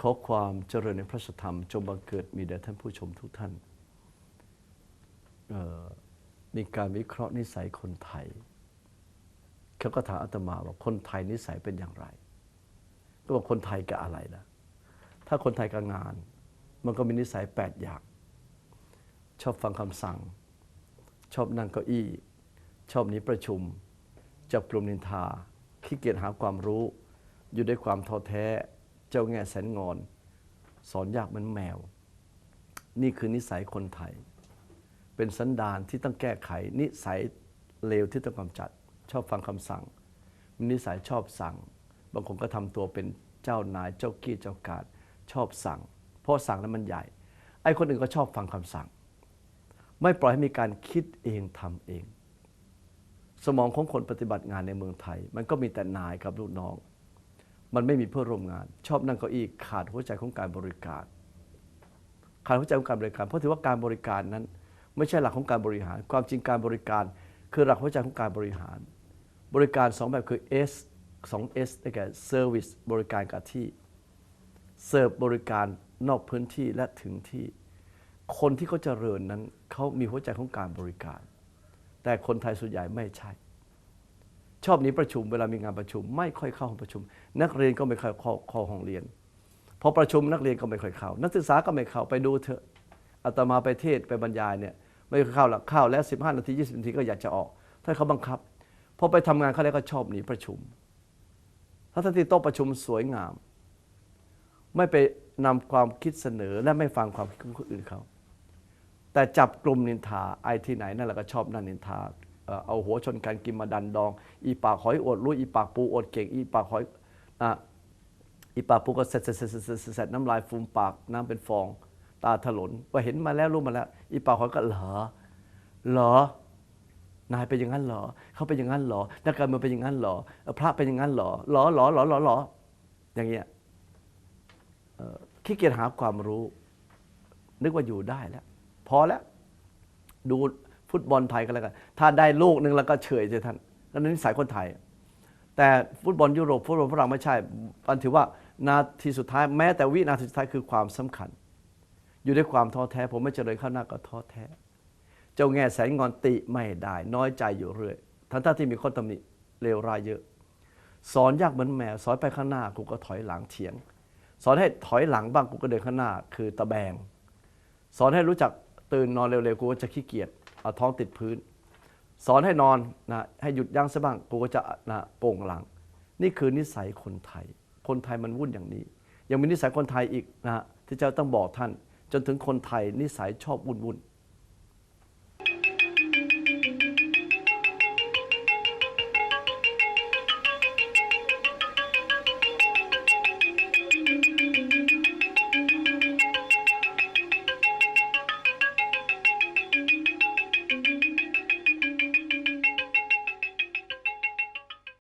ขอความเจริญในพระธรรมจงบังเกิดมีแด่ท่านผู้ชมทุกท่าน มีการวิเคราะห์นิสัยคนไทย เขาก็ถามอาตมาว่าคนไทยนิสัยเป็นอย่างไร ก็บอกคนไทยกับอะไรนะถ้าคนไทยกับงาน มันก็มีนิสัยแปดอย่าง ชอบฟังคำสั่ง ชอบนั่งเก้าอี้ ชอบนีประชุม จับกลุ่มนินทาขี้เกียจหาความรู้ อยู่ด้วยความท้อแท้ เจ้าแง่แสนงอน สอนยากเหมือนแมว นี่คือนิสัยคนไทย เป็นสันดานที่ต้องแก้ไข นิสัยเลวที่ต้องกำจัด ชอบฟังคำสั่ง มีนิสัยชอบสั่ง บางคนก็ทำตัวเป็นเจ้านายเจ้ากี้เจ้าการชอบสั่ง เพราะสั่งนั้นมันใหญ่ ไอ้คนอื่นก็ชอบฟังคำสั่ง ไม่ปล่อยให้มีการคิดเองทำเอง สมองของคนปฏิบัติงานในเมืองไทย มันก็มีแต่นายกับลูกน้อง มันไม่มีเพื่อร่วมงาน ชอบนั่งเก้าอี้ขาดหัวใจของการบริการ ขาดหัวใจของการบริการ เพราะถือว่าการบริการนั้น ไม่ใช่หลักของการบริหาร ความจริงการบริการ คือหลักหัวใจของการบริหาร บริการสองแบบคือ S 2 S ได้แก่ Service บริการกับที่เสิร์ฟบริการนอกพื้นที่และถึงที่ คนที่เขาเจริญนั้นเขามีหัวใจของการบริการ แต่คนไทยส่วนใหญ่ไม่ใช่ ชอบหนี้ประชุมเวลามีงานประชุม ไม่ค่อยเข้าห้องประชุม นักเรียนก็ไม่ค่อยเข้าเข้าห้องเรียนพอประชุมนักเรียนก็ไม่ค่อยเข้า นักศึกษาก็ไม่เข้าไปดูเถอะอาตมาไปเทศไปบรรยายเนี่ยไม่เข้าหรอกเข้าแล้ว 15 นาที 20 นาทีก็อยากจะออก ถ้าเขาบังคับพอไปทำงานเขาแล้วก็ชอบหนีประชุม ถ้าท่านที่โต๊ะประชุมสวยงาม ไม่ไปนำความคิดเสนอและไม่ฟังความคิดของคนอื่นเขาแต่จับกลุ่มนินทาไอ้ที่ไหนนั่นแหละก็ชอบนั่นนินทา เอาหัวชนกันกินมาดันดอง อีปากหอยอดรู้อีปากปูอดเก่งอีปากหอยอีปากปูก็เสร็จเสร็จเสร็จน้ำลายฟูมปากน้ำเป็นฟอง ตาถลนว่าเห็นมาแล้วรู้มาแล้ว อีปากหอยก็เหรอเหรอนายเป็นอย่างนั้นเหรอ เขาเป็นอย่างนั้นเหรอ นักการเมืองเป็นอย่างนั้นเหรอ พระเป็นอย่างนั้นเหรอหรอหรอหรอหรอหรออย่างเงี้ยขี้เกียจหาความรู้ นึกว่าอยู่ได้แล้ว พอแล้ว ดู ฟุตบอลไทยกันแล้วกัน ถ้าได้ลูกหนึ่งแล้วก็เฉยเลยท่านนั่นนิสัยคนไทย แต่ฟุตบอลยุโรปฟุตบอลฝรั่งไม่ใช่มันถือว่านาทีสุดท้ายแม้แต่วินาทีสุดท้ายคือความสำคัญ อยู่ด้วยความท้อแท้ ผมไม่เจริญข้าวหน้าก็ท้อแท้ เจ้าแง่แสนงอนติไม่ได้ น้อยใจอยู่เรื่อยทั้งที่มีคนตำหนิเลวร้ายเยอะ สอนยากเหมือนแมวสอนไปข้างหน้ากูก็ถอยหลังเถียง สอนให้ถอยหลังบ้างกูก็เดินข้างหน้า คือตะแบง สอนให้รู้จักตื่นนอนเร็วๆกูก็จะขี้เกียจ เอาท้องติดพื้น สอนให้นอนนะให้หยุดยั้งซะบ้างกูก็จะนะโป่งหลัง นี่คือนิสัยคนไทย คนไทยมันวุ่นอย่างนี้ ยังมีนิสัยคนไทยอีกนะที่เจ้าต้องบอกท่าน จนถึงคนไทยนิสัยชอบวุ่นวุ่น